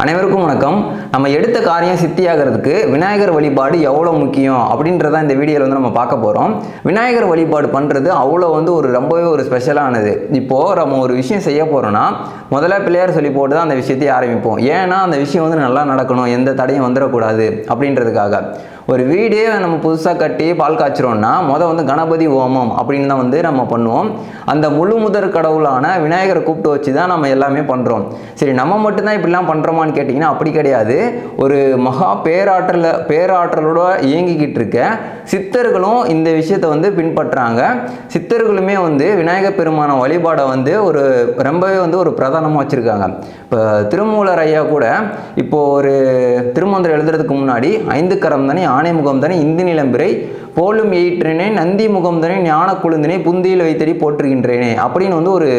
அனைவருக்கும் வணக்கம். நம்ம எடுத்த காரியம் சித்தியாகிறதுக்கு விநாயகர் வழிபாடு எவ்வளோ முக்கியம் அப்படின்றத இந்த வீடியோவில் வந்து நம்ம பார்க்க போகிறோம் விநாயகர் வழிபாடு பண்ணுறது அவ்வளோ வந்து ஒரு ரொம்பவே ஒரு ஸ்பெஷலானது இப்போது நம்ம ஒரு விஷயம் செய்ய போகிறோன்னா முதல்ல பிள்ளையார் சொல்லி போட்டு தான் அந்த விஷயத்தையே ஆரம்பிப்போம். ஏன்னா அந்த விஷயம் வந்து நல்லா நடக்கணும் எந்த தடையும் வந்துடக்கூடாது அப்படின்றதுக்காக. ஒரு வீடே நம்ம புதுசாக கட்டி பால் காய்ச்சிரோம்னா மொதல் வந்து கணபதி ஹோமம் அப்படின்னு தான் வந்து நம்ம பண்ணுவோம். அந்த முழு முதற் கடவுளான விநாயகரை கூப்பிட்டு வச்சு தான் நம்ம எல்லாமே பண்ணுறோம் சரி நம்ம மட்டும்தான் இப்படிலாம் பண்ணுறோமான்னு கேட்டிங்கன்னா அப்படி கிடையாது. ஒரு மகா பேராற்றல பேராற்றலோட இயங்கிக்கிட்டு இருக்க சித்தர்களும் இந்த விஷயத்தை வந்து பின்பற்றுறாங்க சித்தர்களுமே வந்து விநாயகர் பெருமான வழிபாடை வந்து ஒரு ரொம்பவே வந்து ஒரு பிரதானமாக வச்சுருக்காங்க. இப்போ திருமூலர் ஐயா கூட இப்போது ஒரு திருமந்திரம் எழுதுறதுக்கு முன்னாடி ஐந்து கரம் தானே ஆணை முகம்தனை இந்தி நிலம்பிரை போலும் எயிற்றினே நந்தி முகம்தனை ஞான குழுந்தினை புந்தியில் வைத்தடி போற்றுகின்றேனே அப்படின்னு வந்து ஒரு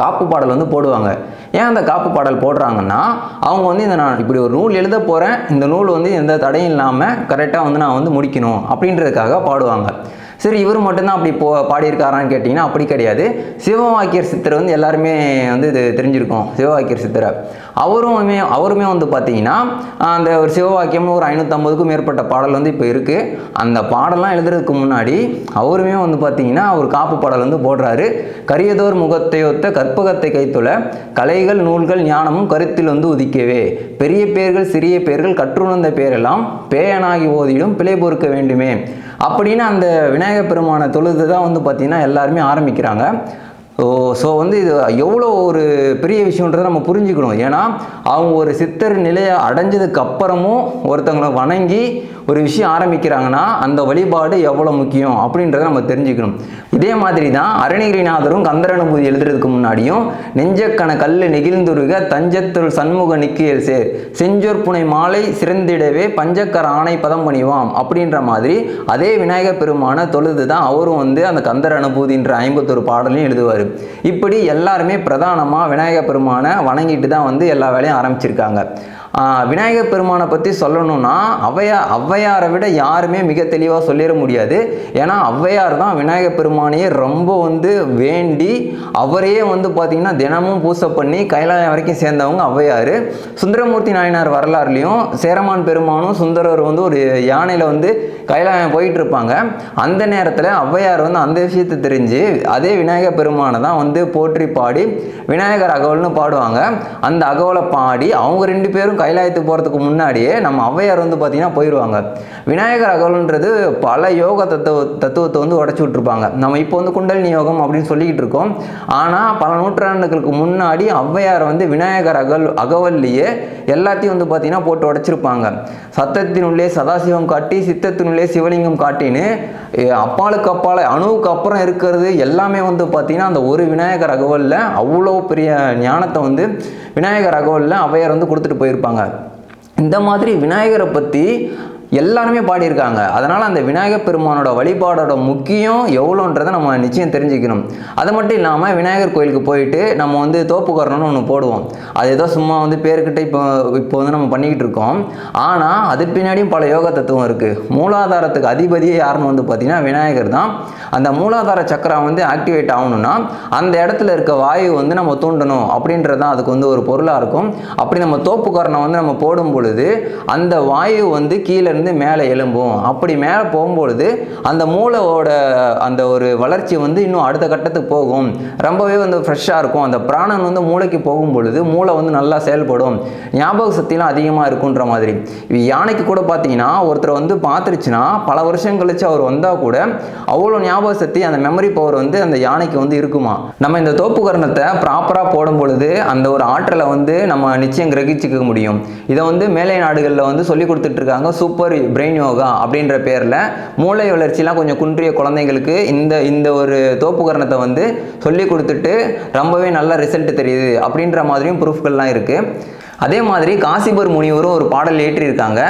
காப்பு பாடல் வந்து போடுவாங்க. ஏன் அந்த காப்பு பாடல் போடுறாங்கன்னா அவங்க வந்து இந்த நான் இப்படி ஒரு நூல் எழுத போகிறேன் இந்த நூல் வந்து எந்த தடையும் இல்லாமல் கரெக்டாக வந்து நான் வந்து முடிக்கணும் அப்படின்றதுக்காக பாடுவாங்க. சரி இவர் மட்டும்தான் அப்படி போ பாடியிருக்காரான்னு கேட்டிங்கன்னா அப்படி கிடையாது. சிவவாக்கியர் சித்தர் வந்து எல்லாருமே வந்து இது தெரிஞ்சிருக்கோம் சிவவாக்கியர் சித்தரை. அவருமே அவருமே வந்து பார்த்தீங்கன்னா அந்த ஒரு சிவவாக்கியம்னு ஒரு ஐநூற்றம்பதுக்கும் மேற்பட்ட பாடல் வந்து இப்போ இருக்குது அந்த பாடலாம் எழுதுறதுக்கு முன்னாடி அவருமே வந்து பார்த்தீங்கன்னா ஒரு காப்பு பாடல் வந்து போடுறாரு. கரியதோர் முகத்தையொத்த கற்பகத்தை கைத்துள்ள கலைகள் நூல்கள் ஞானமும் கருத்தில் வந்து உதிக்கவே. பெரிய பேர்கள் சிறிய பேர்கள் கற்றுணர்ந்த பேரெல்லாம் பேயனாகி ஓதிடும் பிழை பொறுக்க வேண்டுமே. அப்படின்னு அந்த விநாயகப் பெருமானை தொழுது தான் வந்து பார்த்திங்கன்னா எல்லாருமே ஆரம்பிக்கிறாங்க. ஓ ஸோ வந்து இது எவ்வளோ ஒரு பெரிய விஷயன்றதை நம்ம புரிஞ்சுக்கணும். ஏன்னா அவங்க ஒரு சித்தர் நிலையை அடைஞ்சதுக்கு அப்புறமும் ஒருத்தவங்களை வணங்கி ஒரு விஷயம் ஆரம்பிக்கிறாங்கன்னா அந்த வழிபாடு எவ்வளோ முக்கியம் அப்படின்றத நம்ம தெரிஞ்சுக்கணும். இதே மாதிரி தான் அருணகிரிநாதரும் கந்தரனுபூதி எழுதுறதுக்கு முன்னாடியும் நெஞ்சக்கண கல் நெகிழ்ந்துருக தஞ்சத்துள் சண்முக நிக்கியல் சேர் செஞ்சோர் புனை மாலை சிறந்திடவே பஞ்சக்கர ஆணை பதம் பணிவாம் அப்படின்ற மாதிரி அதே விநாயகர் பெருமான தொழுது தான் அவரும் வந்து அந்த கந்தர் அனுபூதின்ற ஐம்பத்தொரு பாடலையும் எழுதுவார். இப்படி எல்லாருமே பிரதானமாக விநாயகர் பெருமானை வணங்கிட்டு தான் வந்து எல்லா வேலையும் ஆரம்பிச்சிருக்காங்க. விநாயகர் பெருமானை பற்றி சொல்லணும்னா ஔவையா ஔவையாரை விட யாருமே மிக தெளிவாக சொல்லிட முடியாது. ஏன்னா ஔவையார் தான் விநாயகர் பெருமானையே ரொம்ப வந்து வேண்டி அவரையே வந்து பார்த்திங்கன்னா தினமும் பூசை பண்ணி கைலாயம் வரைக்கும் சேர்ந்தவங்க ஔவையார் சுந்தரமூர்த்தி நாயனார் வரலாறுலையும் சேரமான் பெருமானும் சுந்தரர் வந்து ஒரு யானையில் வந்து கைலாயம் போயிட்டு இருப்பாங்க அந்த நேரத்தில் ஔவையார் வந்து அந்த விஷயத்தை தெரிஞ்சு அதே விநாயகர் பெருமானை தான் வந்து போற்றி பாடி விநாயகர் அகவல்னு பாடுவாங்க. அந்த அகவலை பாடி அவங்க ரெண்டு பேரும் கைலாயத்துக்கு போகிறதுக்கு முன்னாடியே நம்ம ஔவையார் வந்து பார்த்திங்கன்னா போயிடுவாங்க விநாயகர் அகவல்ன்றது பல யோக தத்துவ தத்துவத்தை வந்து உடச்சி விட்ருப்பாங்க நம்ம இப்போ வந்து குண்டலினி யோகம் அப்படின்னு சொல்லிக்கிட்டு இருக்கோம். ஆனால் பல நூற்றாண்டுகளுக்கு முன்னாடி ஔவையார் வந்து விநாயகர் அகல் அகவல்லையே எல்லாத்தையும் வந்து பார்த்திங்கன்னா போட்டு உடைச்சிருப்பாங்க. சத்தத்தினுள்ளே சதாசிவம் காட்டி சித்தத்தினுள்ளே சிவலிங்கம் காட்டின்னு அப்பாளுக்கு அப்பாலுக்கு அப்பால அணுவுக்கு அப்புறம் இருக்கிறது எல்லாமே வந்து பார்த்திங்கன்னா அந்த ஒரு விநாயகர் அகவலில் அவ்வளோ பெரிய ஞானத்தை வந்து விநாயகர் அகவலில் ஔவையார் வந்து கொடுத்துட்டு போயிருப்பாங்க. இந்த மாதிரி விநாயகரை பற்றி எல்லாருமே பாடியிருக்காங்க. அதனால் அந்த விநாயகர் பெருமானோட வழிபாடோட முக்கியம் எவ்வளோன்றதை நம்ம நிச்சயம் தெரிஞ்சுக்கணும். அது மட்டும் இல்லாமல் விநாயகர் கோயிலுக்கு போயிட்டு நம்ம வந்து தோப்புக்கரணம்னு ஒன்று போடுவோம். அது ஏதோ சும்மா வந்து பேர்கிட்ட இப்போ இப்போ வந்து நம்ம பண்ணிக்கிட்டு இருக்கோம். ஆனால் அது பின்னாடியும் பல யோக தத்துவம் இருக்குது மூலாதாரத்துக்கு அதிபதியே யாருன்னு வந்து பார்த்திங்கன்னா விநாயகர் தான். அந்த மூலாதார சக்கரம் வந்து ஆக்டிவேட் ஆகணும்னா அந்த இடத்துல இருக்க வாயு வந்து நம்ம தூண்டணும் அப்படின்றது தான் அதுக்கு வந்து ஒரு பொருளாக இருக்கும். அப்படி நம்ம தோப்புக்கரணம் வந்து நம்ம போடும் பொழுது அந்த வாயு வந்து கீழே இருந்து மேலே எழும்பும். அப்படி மேலே போகும்பொழுது அந்த மூளையோட அந்த ஒரு வளர்ச்சி வந்து இன்னும் அடுத்த கட்டத்துக்கு போகும். ரொம்பவே வந்து ஃப்ரெஷ்ஷாக இருக்கும். அந்த பிராணன் வந்து மூளைக்கு போகும் பொழுது மூளை வந்து நல்லா செயல்படும். ஞாபக சக்திலாம் அதிகமாக இருக்குன்ற மாதிரி. யானைக்கு கூட பார்த்தீங்கன்னா ஒருத்தர் வந்து பார்த்துருச்சுன்னா பல வருஷம் கழிச்சு அவர் வந்தால் கூட அவ்வளோ ஞாபக சக்தி அந்த மெமரி பவர் வந்து அந்த யானைக்கு வந்து இருக்குமா? நம்ம இந்த தோப்புக்கரணத்தை ப்ராப்பராக போடும் பொழுது அந்த ஒரு ஆற்றலை வந்து நம்ம நிச்சயம் கிரகிச்சிக்க முடியும். இதை வந்து மேலை நாடுகளில் வந்து சொல்லி கொடுத்துட்டு இருக்காங்க. ஒரு பிரெயின் யோகா அப்படின்ற பேரில் மூளை வளர்ச்சிலாம் கொஞ்சம் குன்றிய குழந்தைங்களுக்கு இந்த இந்த ஒரு தோப்புகரணத்தை வந்து சொல்லி கொடுத்துட்டு ரொம்பவே நல்ல ரிசல்ட் தெரியுது அப்படின்ற மாதிரியும் ப்ரூஃப்கள்லாம் இருக்குது அதே மாதிரி காசிபர் முனிவரும் ஒரு பாடல் ஏற்றியிருக்காங்க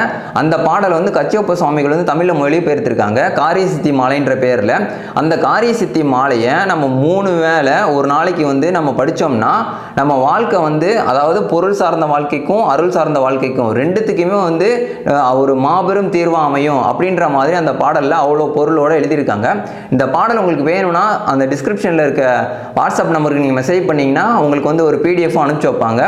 அந்த பாடல் வந்து கச்சியப்ப சுவாமிகள் வந்து தமிழில் மொழிபெயர்த்திருக்காங்க காரிய சித்தி மாலைன்ற பேரில் அந்த காரிய சித்தி மாலையை நம்ம மூணு வேளை ஒரு நாளைக்கு வந்து நம்ம படித்தோம்னா நம்ம வாழ்க்கை வந்து அதாவது பொருள் சார்ந்த வாழ்க்கைக்கும் அருள் சார்ந்த வாழ்க்கைக்கும் ரெண்டுத்துக்குமே வந்து ஒரு மாபெரும் தீர்வாக அமையும் அப்படின்ற மாதிரி அந்த பாடலில் அவ்வளோ பொருளோடு எழுதியிருக்காங்க. இந்த பாடல் உங்களுக்கு வேணும்னா அந்த டிஸ்கிரிப்ஷனில் இருக்க வாட்ஸ்அப் நம்பருக்கு நீங்கள் மெசேஜ் பண்ணிங்கன்னா உங்களுக்கு வந்து ஒரு பிடிஎஃப் அனுப்பிச்சு வைப்பாங்க.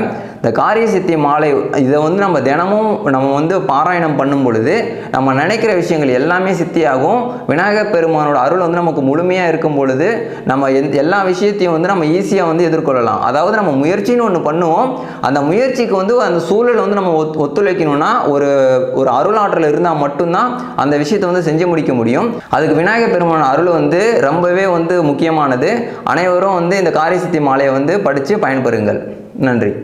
இந்த காரிய சித்தி மாலை இதை வந்து நம்ம தினமும் நம்ம வந்து பாராயணம் பண்ணும் பொழுது நம்ம நினைக்கிற விஷயங்கள் எல்லாமே சித்தியாகும். விநாயகர் பெருமானோட அருள் வந்து நமக்கு முழுமையாக இருக்கும் பொழுது நம்ம எந்த எல்லா விஷயத்தையும் வந்து நம்ம ஈஸியாக வந்து எதிர்கொள்ளலாம். அதாவது நம்ம முயற்சின்னு ஒன்று பண்ணுவோம். அந்த முயற்சிக்கு வந்து அந்த சூழல் வந்து நம்ம ஒத் ஒத்துழைக்கணும்னா ஒரு ஒரு அருளாற்றல் இருந்தால் மட்டும்தான் அந்த விஷயத்தை வந்து செஞ்சு முடிக்க முடியும். அதுக்கு விநாயகர் பெருமான அருள் வந்து ரொம்பவே வந்து முக்கியமானது. அனைவரும் வந்து இந்த காரிய சித்தி மாலையை வந்து படித்து பயன்பெறுங்கள். நன்றி.